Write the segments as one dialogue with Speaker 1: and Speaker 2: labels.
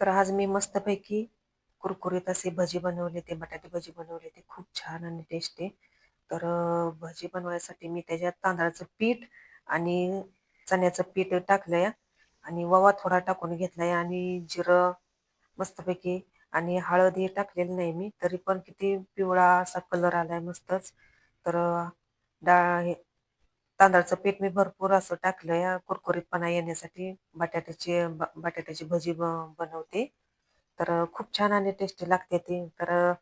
Speaker 1: तर आज मी मस्तपैकी कुरकुरीत असे भजी बनवले ते बटाटे भजी बनवले ते. खूप छान आणि टेस्टी तर भजी बनवायसाठी मी त्याच्यात तांदळाचं पीठ आणि चण्याचं पीठ टाकलंय आणि ववा थोडा टाकून घेतलाय आणि जिरं मस्तपैकी आणि हळद हे टाकलेली नाही मी तरी पण किती पिवळा असा कलर आलाय मस्तच. तर डाळ हे तांदळाचं पीठ मी भरपूर असं टाकलंय कुरकुरीतपणा येण्यासाठी. बटाट्याची ब- बटाट्याची भजी ब- बनवते. तर खूप छान आणि टेस्टी लागते ती. तर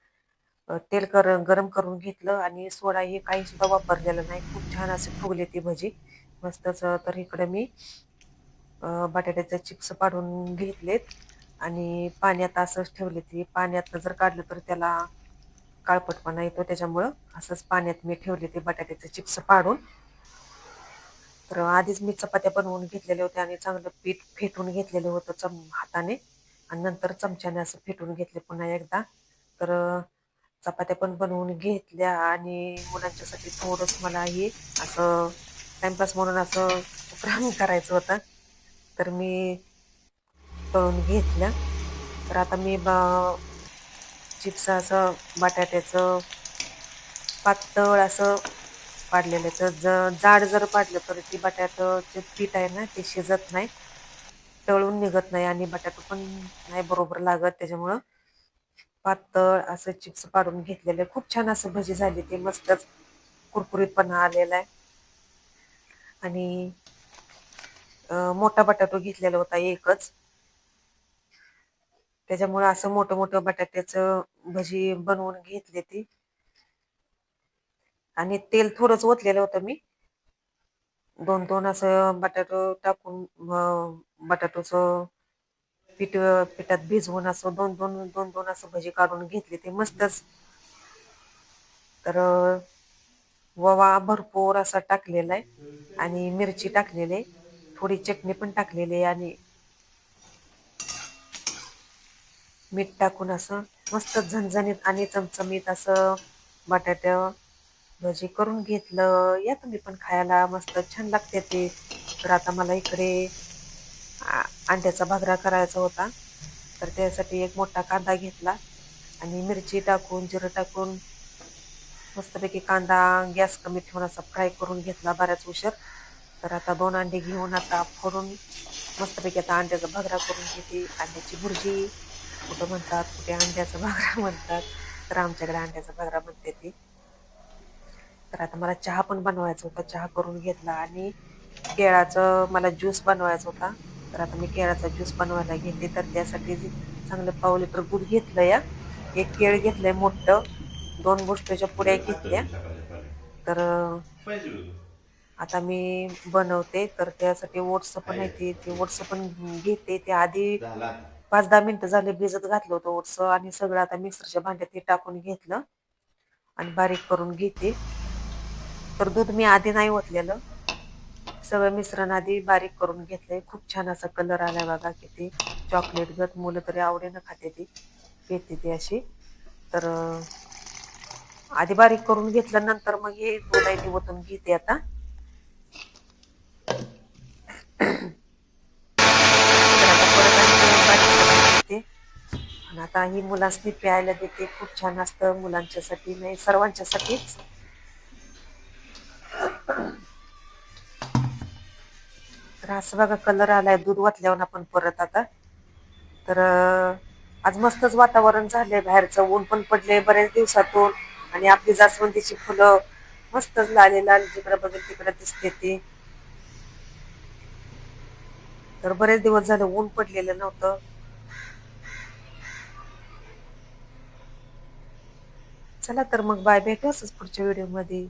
Speaker 1: तेल कर गरम करून घेतलं आणि सोडा हे काही सुद्धा वापरलेलं नाही. खूप छान असे फुगले ती भजी. मस्तच तर इकडे मी बटाट्याचे चिप्स पाडून घेतलेत. आणि पाण्यात असंच ठेवले ती. पाण्यात जर काढलं तर त्याला काळपटपणा येतो. त्याच्यामुळं असंच पाण्यात मी ठेवले ते बटाट्याचे चिप्स पाडून. तर आधीच मी चपात्या बनवून घेतलेल्या होत्या आणि चांगलं पीठ फेटून घेतलेलं होतं चम हाताने. आणि नंतर चमच्याने असं फेटून घेतले पुन्हा एकदा. तर चपात्या पण बनवून घेतल्या आणि मुलांच्यासाठी थोडंच मला हे असं टाइमपास म्हणून असं उपराम करायचं होतं. तर मी तळून घेतल्या तर आता मी ब- चिप्स असं बटाट्याचं पातळ असं पाडलेलं तर ज जाड जर पाडलं तर ती बटाट्याचं पीठ आहे ना ते शिजत नाही. तळून निघत नाही आणि बटाटो पण नाही बरोबर लागत. त्याच्यामुळं पातळ असं चिप्स पाडून घेतलेले खूप छान असं भजी झाली ती. मस्तच कुरकुरीतपणा आलेला आहे. आणि मोठा बटाटो घेतलेला होता एकच. त्याच्यामुळे असं मोठं मोठं बटाट्याचं भजी बनवून घेतली ती. आणि तेल थोडंच ओतलेलं होतं मी. दोन दोन असं बटाटो टाकून बटाटोचं पीठ पिठात भिजवून असं दोन दोन दोन दोन असं भजी काढून घेतली ते मस्तच. तर ववा भरपूर असा टाकलेला आहे आणि मिरची टाकलेली आहे थोडी चटणी पण टाकलेली आहे आणि मीठ टाकून असं मस्त झणझणीत आणि चमचमीत असं बटाट्या भजी करून घेतलं. या तुम्ही पण खायला मस्त छान लागते ते. तर आता मला इकडे आ- अंड्याचा भागरा करायचा होता. तर त्यासाठी एक मोठा कांदा घेतला. आणि मिरची टाकून जिरं टाकून मस्तपैकी कांदा गॅस कमी ठेवून असा फ्राय करून घेतला बऱ्याच उशीर. तर आता दोन अंडे घेऊन आता फोडून मस्तपैकी आता अंड्याचा भागरा करून घेते. अंड्याची भुर्जी कुठं म्हणतात कुठे अंड्याचा भागरा म्हणतात तर आमच्याकडे अंड्याचा भागरा म्हणते ती. तर आता मला चहा पण बनवायचा होता. चहा करून घेतला आणि केळाचं मला ज्यूस बनवायचा होता. तर आता मी केळाचा ज्यूस बनवायला घेते. तर त्यासाठी चांगलं पाव लिटर दूध घेतलं या एक केळ घेतलंय मोठं. दोन गोष्टीच्या पुड्या घेतल्या. तर आता मी बनवते. तर त्यासाठी ओट्स पण आहे ते. ओट्स पण घेते. ते आधी पाच दहा मिनिटं झाले भिजत घातलं होतं ओट्स. आणि सगळं आता मिक्सरच्या भांड्यात ते टाकून घेतलं. आणि बारीक करून घेते. तर दूध मी आधी नाही ओतलेलं. सगळं मिश्रण आधी बारीक करून घेतलंय. खूप छान असा कलर आलाय बघा किती चॉकलेट गत मुलं तरी आवडीनं खाते ती. घेते ती अशी. तर आधी बारीक करून घेतलं नंतर मग हे दूध आहे ते ओतून घेते आता. आणि आता ही मुलांनी प्यायला देते. खूप छान असतं मुलांच्यासाठी नाही सर्वांच्यासाठीच. तर असं बघा कलर आलाय दूध वाटल्यावर आपण परत आता. तर आज मस्तच वातावरण झालंय बाहेरचं. ऊन पण पडले बऱ्याच दिवसातून. आणि आपली जास्वंदीची फुलं मस्तच लाले लाल जिकडे बघेल तिकडे दिसते ती. तर बरेच दिवस झाले ऊन पडलेलं नव्हतं. चला तर मग बाय भेटू असंच पुढच्या व्हिडिओमध्ये.